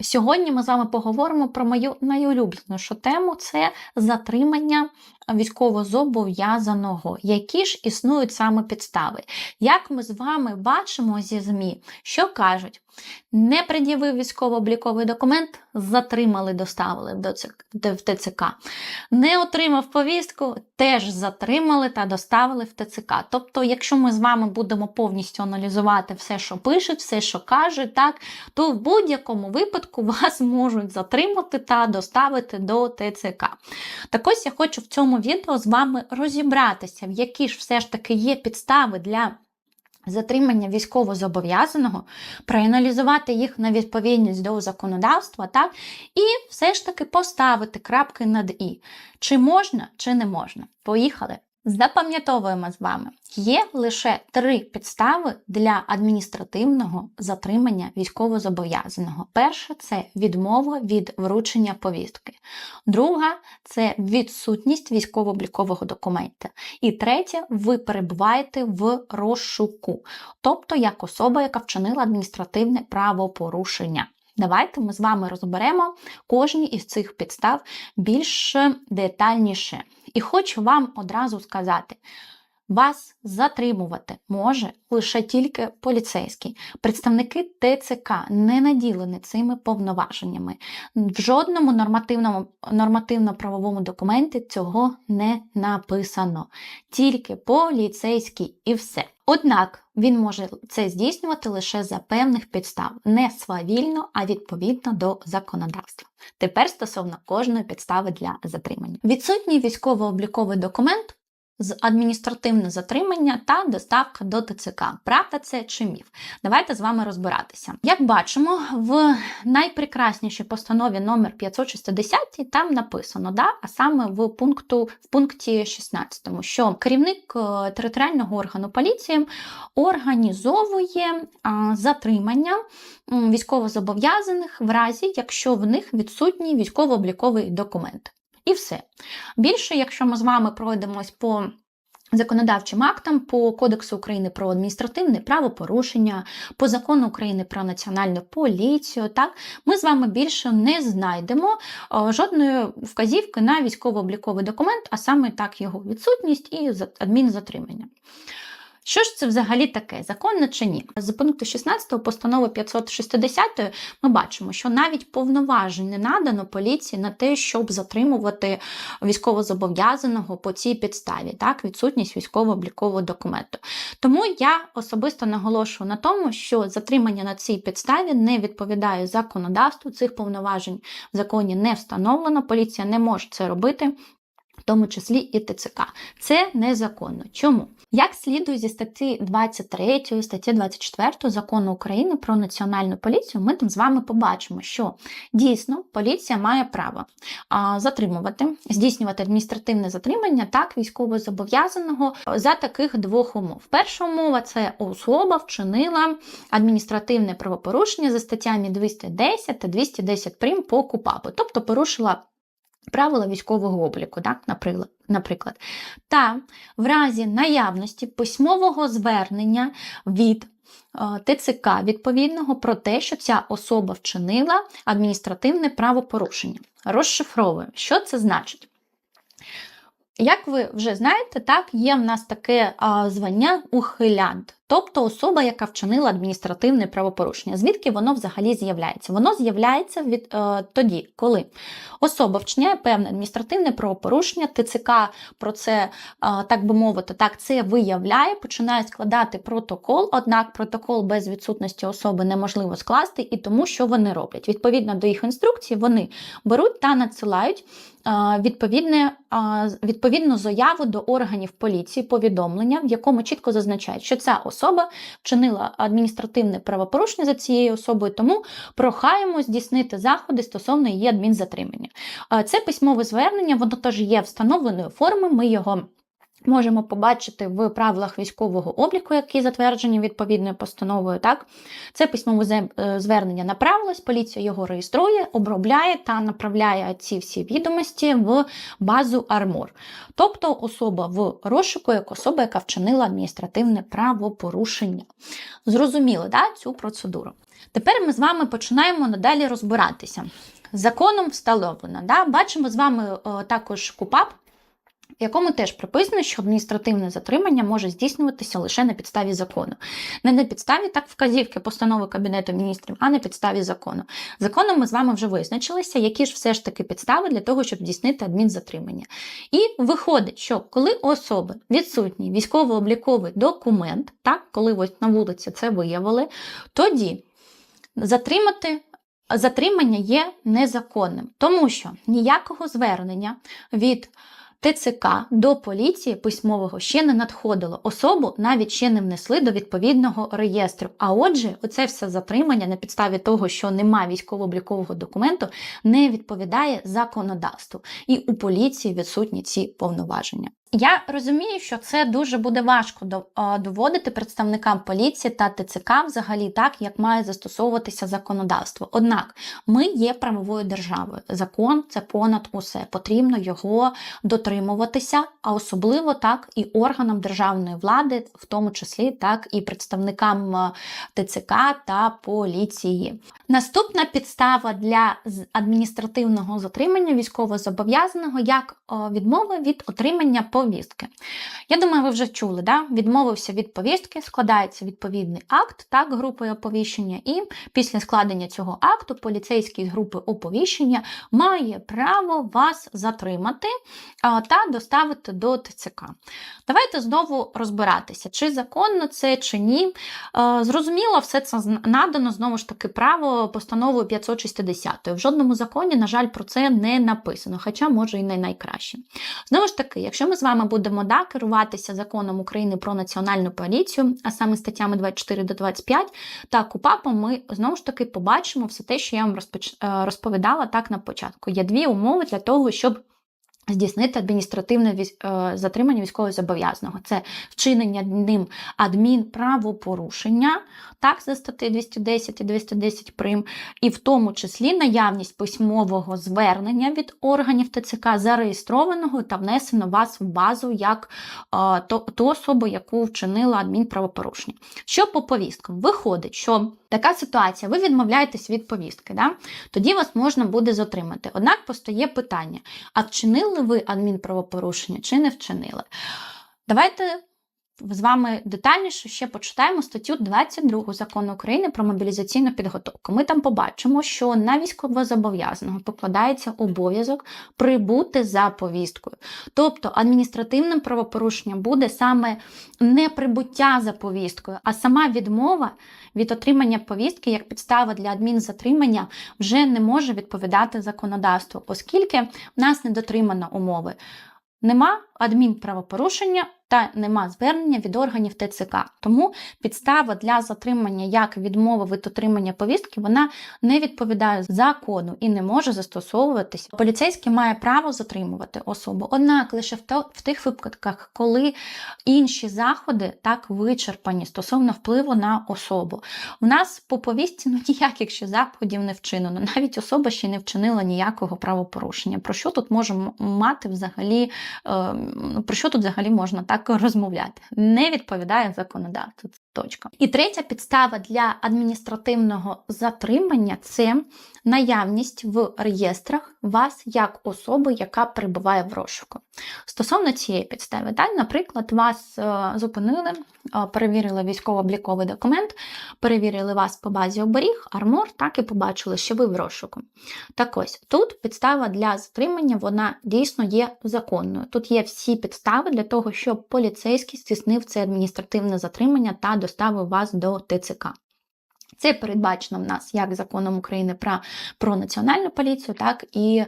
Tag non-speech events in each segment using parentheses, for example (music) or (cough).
Сьогодні ми з вами поговоримо про мою найулюбленішу тему це затримання військовозобов'язаного, які ж існують саме підстави. Як ми з вами бачимо зі ЗМІ, що кажуть, не пред'явив військово-обліковий документ, затримали, доставили до в ТЦК. Не отримав повістку, теж затримали та доставили в ТЦК. Тобто, якщо ми з вами будемо повністю аналізувати все, що пишуть, все, що кажуть, так, то в будь-якому випадку (laughs) вас можуть затримати та доставити до ТЦК. Так ось я хочу в цьому відео з вами розібратися, в які ж все ж таки є підстави для затримання військовозобов'язаного, проаналізувати їх на відповідність до законодавства, так, і все ж таки поставити крапки над І. Чи можна, чи не можна. Поїхали. Запам'ятовуємо з вами, є лише три підстави для адміністративного затримання військовозобов'язаного. Перша це відмова від вручення повістки. Друга це відсутність військово-облікового документа. І третя ви перебуваєте в розшуку, тобто як особа, яка вчинила адміністративне правопорушення. Давайте ми з вами розберемо кожні із цих підстав більш детальніше. І хочу вам одразу сказати: вас затримувати може лише тільки поліцейський. Представники ТЦК не наділені цими повноваженнями. В жодному нормативному нормативно-правовому документі цього не написано. Тільки поліцейський і все. Однак він може це здійснювати лише за певних підстав, не свавільно, а відповідно до законодавства. Тепер стосовно кожної підстави для затримання. Відсутній військово-обліковий документ з адміністративне затримання та доставка до ТЦК. Правда, це чи міф? Давайте з вами розбиратися. Як бачимо, в найпрекраснішій постанові номер 560 там написано, да, а саме в пункту в пункті 16, що керівник е, територіального органу поліції організовує затримання військовозобов'язаних в разі, якщо в них відсутній військово-обліковий документ. І все. Більше, якщо ми з вами пройдемось по законодавчим актам, по Кодексу України про адміністративне правопорушення, по закону України про національну поліцію, так, ми з вами більше не знайдемо жодної вказівки на військово-обліковий документ, а саме так його відсутність і адмінзатримання. Що ж це взагалі таке? Законно чи ні? З пункту 16 постанови 560 ми бачимо, що навіть повноважень не надано поліції на те, щоб затримувати військовозобов'язаного по цій підставі, так, відсутність військово-облікового документу. Тому я особисто наголошую на тому, що затримання на цій підставі не відповідає законодавству, цих повноважень в законі не встановлено, поліція не може це робити тому числі і ТЦК. Це незаконно. Чому? Як слідує зі статті 23, статті 24 закону України про національну поліцію, ми там з вами побачимо, що дійсно поліція має право затримувати, здійснювати адміністративне затримання так військовозобов'язаного за таких двох умов. Перша умова це особа вчинила адміністративне правопорушення за статтями 210 та 210 прим по КУПАПу, тобто порушила правила військового обліку, так, наприклад. Та в разі наявності письмового звернення від е, ТЦК відповідного про те, що ця особа вчинила адміністративне правопорушення. Розшифровуємо, що це значить. Як ви вже знаєте, так, є в нас таке звання ухилянт, тобто особа, яка вчинила адміністративне правопорушення. Звідки воно взагалі з'являється? Воно з'являється від е, тоді, коли особа вчиняє певне адміністративне правопорушення, ТЦК про це, е, так би мовити, так це виявляє, починає складати протокол, однак протокол без відсутності особи неможливо скласти, і тому що вони роблять. Відповідно до їх інструкцій, вони беруть та надсилають відповідне, відповідну заяву до органів поліції, повідомлення, в якому чітко зазначають, що ця особа вчинила адміністративне правопорушення за цією особою, тому прохаємо здійснити заходи стосовно її адмінзатримання. Це письмове звернення, воно теж є встановленою формою, ми його Можемо побачити в правилах військового обліку, які затверджені відповідною постановою. Так? Це письмове е, звернення направилось, поліція його реєструє, обробляє та направляє ці всі відомості в базу Армор. Тобто особа в розшуку як особа, яка вчинила адміністративне правопорушення. Зрозуміли да, цю процедуру. Тепер ми з вами починаємо надалі розбиратися. Законом встановлено. Да? Бачимо з вами о, також КУПАП, якому теж прописано, що адміністративне затримання може здійснюватися лише на підставі закону. Не на підставі так вказівки постанови Кабінету міністрів, а на підставі закону. Законом ми з вами вже визначилися, які ж все ж таки підстави для того, щоб здійснити адмінзатримання. І виходить, що коли у особи відсутній військово-обліковий документ, так, коли ось на вулиці це виявили, тоді затримати. Затримання є незаконним, тому що ніякого звернення від ТЦК до поліції письмового ще не надходило. Особу навіть ще не внесли до відповідного реєстру. А отже, оце все затримання на підставі того, що нема військово-облікового документу, не відповідає законодавству. І у поліції відсутні ці повноваження. Я розумію, що це дуже буде важко до- доводити представникам поліції та ТЦК взагалі так, як має застосовуватися законодавство. Однак ми є правовою державою. Закон це понад усе. Потрібно його дотримуватися, а особливо так і органам державної влади, в тому числі так і представникам ТЦК та поліції. Наступна підстава для адміністративного затримання військовозобов'язаного як відмови від отримання повістки. Я думаю, ви вже чули, да? відмовився від повістки, складається відповідний акт, так, групою оповіщення, і після складення цього акту поліцейський з групи оповіщення має право вас затримати та доставити до ТЦК. Давайте знову розбиратися, чи законно це, чи ні. Зрозуміло, все це надано знову ж таки право постановою 560. В жодному законі, на жаль, про це не написано, хоча може і не найкраще. Знову ж таки, якщо ми з вами будемо да, керуватися законом України про національну поліцію, а саме статтями 24 до 25, та КУПАПом, ми знову ж таки побачимо все те, що я вам е, розповідала так на початку. Є дві умови для того, щоб здійснити адміністративне е, затримання військовозобов'язаного. Це вчинення ним адмінправопорушення, так, за статтею 210 і 210 прим, і в тому числі наявність письмового звернення від органів ТЦК, зареєстрованого та внесено вас в базу як е, ту особу, яку вчинила адмінправопорушення. Що по повісткам? Виходить, що така ситуація, ви відмовляєтесь від повістки, да? тоді вас можна буде затримати. Однак постає питання: а вчинили ви адмінправопорушення чи не вчинили? Давайте з вами детальніше ще почитаємо статтю 22 закону України про мобілізаційну підготовку. Ми там побачимо, що на військовозобов'язаного покладається обов'язок прибути за повісткою. Тобто адміністративним правопорушенням буде саме не прибуття за повісткою, а сама відмова від отримання повістки як підстава для адмінзатримання вже не може відповідати законодавству, оскільки в нас не дотримано умови. Нема адмінправопорушення та нема звернення від органів ТЦК. Тому підстава для затримання як відмови від отримання повістки вона не відповідає закону і не може застосовуватись. Поліцейський має право затримувати особу. Однак лише в, тих випадках, коли інші заходи так вичерпані стосовно впливу на особу. У нас по повістці ну, ніяких ще заходів не вчинено. Навіть особа ще не вчинила ніякого правопорушення. Про що тут може мати взагалі, е, ну, про що тут взагалі можна так розмовляти? Не відповідає законодавству. Це Точка. І третя підстава для адміністративного затримання це наявність в реєстрах вас як особи, яка перебуває в розшуку. Стосовно цієї підстави, так, наприклад, вас е, зупинили, е, перевірили військово-обліковий документ, перевірили вас по базі оберіг, армор, так і побачили, що ви в розшуку. Так ось тут підстава для затримання вона дійсно є законною. Тут є всі підстави для того, щоб поліцейський здійснив це адміністративне затримання та доставив вас до ТЦК. Це передбачено в нас як законом України про, про національну поліцію, так і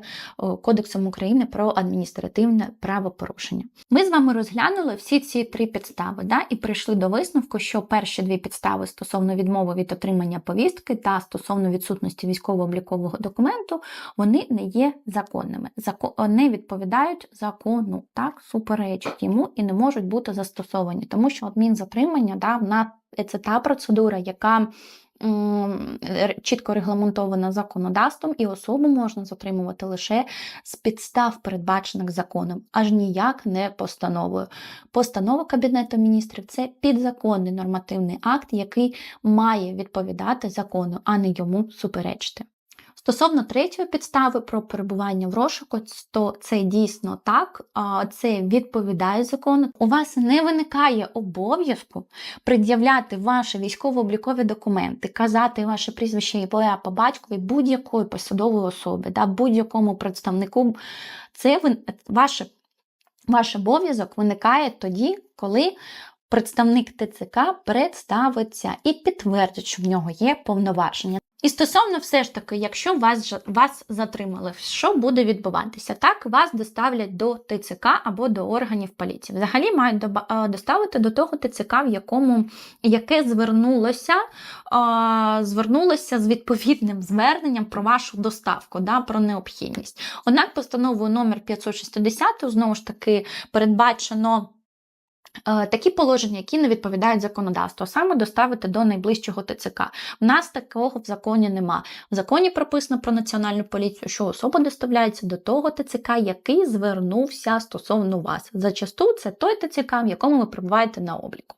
Кодексом України про адміністративне правопорушення. Ми з вами розглянули всі ці три підстави, да, і прийшли до висновку, що перші дві підстави стосовно відмови від отримання повістки та стосовно відсутності військово-облікового документу, вони не є законними, Зако- не відповідають закону, так, суперечать йому і не можуть бути застосовані, тому що адмінзатримання да, вона це та процедура, яка чітко регламентована законодавством, і особу можна затримувати лише з підстав, передбачених законом, аж ніяк не постановою. Постанова Кабінету міністрів це підзаконний нормативний акт, який має відповідати закону, а не йому суперечити. Стосовно третьої підстави про перебування в розшуку, то це дійсно так, це відповідає закону. У вас не виникає обов'язку пред'являти ваші військово-облікові документи, казати ваше прізвище і ім'я по батькові будь-якої посадової особи, да, будь-якому представнику. Це ваше, ваш обов'язок виникає тоді, коли представник ТЦК представиться і підтвердить, що в нього є повноваження. І стосовно все ж таки, якщо вас, вас затримали, що буде відбуватися? Так, вас доставлять до ТЦК або до органів поліції. Взагалі мають е, доставити до того ТЦК, в якому яке звернулося, е, звернулося з відповідним зверненням про вашу доставку, да, про необхідність. Однак постановою номер 560 знову ж таки передбачено. Е, Такі положення, які не відповідають законодавству, саме доставити до найближчого ТЦК. В нас такого в законі нема. В законі прописано про національну поліцію, що особа доставляється до того ТЦК, який звернувся стосовно вас. Зачасту це той ТЦК, в якому ви перебуваєте на обліку.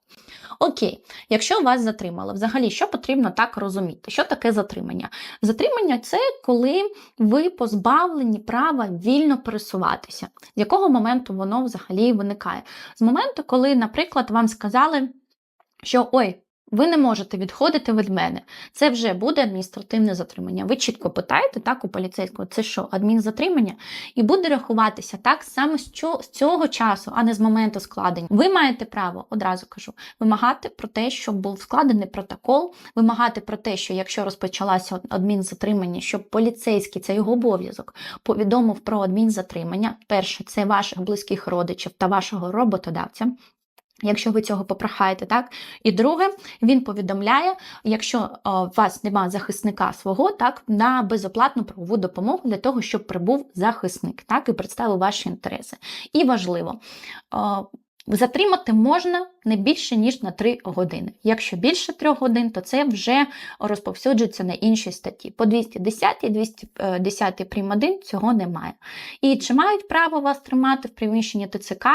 Окей, якщо вас затримали, взагалі, що потрібно так розуміти? Що таке затримання? Затримання це коли ви позбавлені права вільно пересуватися. З якого моменту воно взагалі виникає? З моменту, коли, наприклад, вам сказали, що ой, ви не можете відходити від мене. Це вже буде адміністративне затримання. Ви чітко питаєте так у поліцейського, це що, адмінзатримання? І буде рахуватися так саме з цього, часу, а не з моменту складення. Ви маєте право, одразу кажу, вимагати про те, щоб був складений протокол, вимагати про те, що якщо розпочалося адмінзатримання, щоб поліцейський це його обов'язок повідомив про адмінзатримання. Перше, це ваших близьких родичів та вашого роботодавця. Якщо ви цього попрохаєте, так? І друге, він повідомляє, якщо о, у вас немає захисника свого, так, на безоплатну правову допомогу для того, щоб прибув захисник, так, і представив ваші інтереси. І важливо, о, затримати можна не більше, ніж на 3 години. Якщо більше 3 годин, то це вже розповсюджується на інші статті. По 210 і 210 прим. 1 цього немає. І чи мають право вас тримати в приміщенні ТЦК,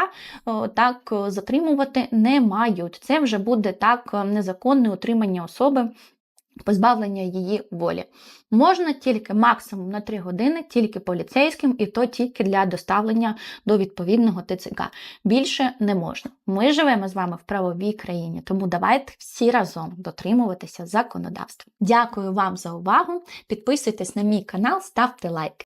так затримувати не мають. Це вже буде так е, незаконне утримання особи. Позбавлення її волі. Можна тільки максимум на 3 години, тільки поліцейським, і то тільки для доставлення до відповідного ТЦК. Більше не можна. Ми живемо з вами в правовій країні, тому давайте всі разом дотримуватися законодавства. Дякую вам за увагу. Підписуйтесь на мій канал, ставте лайк.